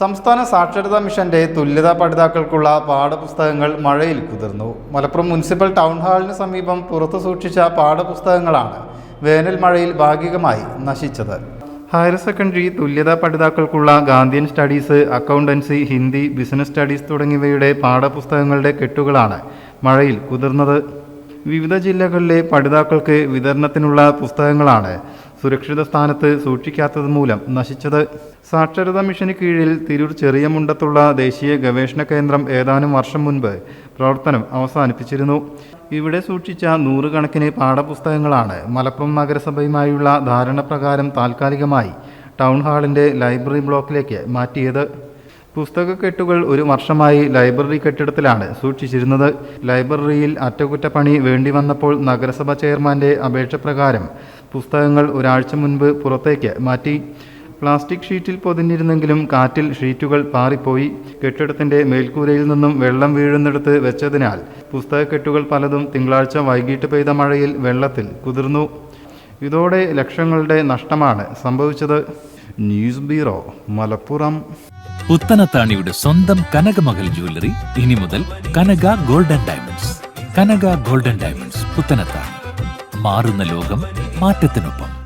സംസ്ഥാന സാക്ഷരതാ മിഷന്റെ തുല്യതാ പഠിതാക്കൾക്കുള്ള പാഠപുസ്തകങ്ങൾ മഴയിൽ കുതിർന്നു. മലപ്പുറം മുനിസിപ്പൽ ടൗൺ ഹാളിന് സമീപം പുറത്തു സൂക്ഷിച്ച പാഠപുസ്തകങ്ങളാണ് വേനൽ മഴയിൽ ഭാഗികമായി നശിച്ചത്. ഹയർ സെക്കൻഡറി തുല്യതാ പഠിതാക്കൾക്കുള്ള Gandhian studies accountancy Hindi business studies തുടങ്ങിയവയുടെ പാഠപുസ്തകങ്ങളുടെ കെട്ടുകളാണ് മഴയിൽ കുതിർന്നത്. വിവിധ ജില്ലകളിലെ പഠിതാക്കൾക്ക് വിതരണത്തിനുള്ള പുസ്തകങ്ങളാണ് സുരക്ഷിത സ്ഥാനത്ത് സൂക്ഷിക്കാത്തത് മൂലം നശിച്ചത്. സാക്ഷരതാ മിഷന് കീഴിൽ തിരൂർ ചെറിയ മുണ്ടത്തുള്ള ദേശീയ ഗവേഷണ കേന്ദ്രം ഏതാനും വർഷം മുൻപ് പ്രവർത്തനം അവസാനിപ്പിച്ചിരുന്നു. ഇവിടെ സൂക്ഷിച്ച നൂറുകണക്കിന് പാഠപുസ്തകങ്ങളാണ് മലപ്പുറം നഗരസഭയുമായുള്ള ധാരണപ്രകാരം താൽക്കാലികമായി ടൗൺ ഹാളിന്റെ ലൈബ്രറി ബ്ലോക്കിലേക്ക് മാറ്റിയത്. പുസ്തക കെട്ടുകൾ ഒരു വർഷമായി ലൈബ്രറി കെട്ടിടത്തിലാണ് സൂക്ഷിച്ചിരുന്നത്. ലൈബ്രറിയിൽ അറ്റകുറ്റപ്പണി വേണ്ടി വന്നപ്പോൾ നഗരസഭ ചെയർമാന്റെ അപേക്ഷ പ്രകാരം പുസ്തകങ്ങൾ ഒരാഴ്ച മുൻപ് പുറത്തേക്ക് മാറ്റി. പ്ലാസ്റ്റിക് ഷീറ്റിൽ പൊതിഞ്ഞിരുന്നെങ്കിലും കാറ്റിൽ ഷീറ്റുകൾ പാറിപ്പോയി. കെട്ടിടത്തിന്റെ മേൽക്കൂരയിൽ നിന്നും വെള്ളം വീഴുന്നിടത്ത് വെച്ചതിനാൽ പുസ്തകക്കെട്ടുകൾ പലതും തിങ്കളാഴ്ച വൈകിട്ട് പെയ്ത മഴയിൽ വെള്ളത്തിൽ കുതിർന്നു. ഇതോടെ ലക്ഷങ്ങളുടെ നഷ്ടമാണ് സംഭവിച്ചത്. News bureau Malappuram. പുത്തനത്താണിയുടെ സ്വന്തം കനകമകൽ ജ്വല്ലറി ഇനി മുതൽ Kanaka golden diamonds. Kanaka golden diamonds Puthanathani. മാറുന്ന ലോകം മാറ്റത്തിനൊപ്പം.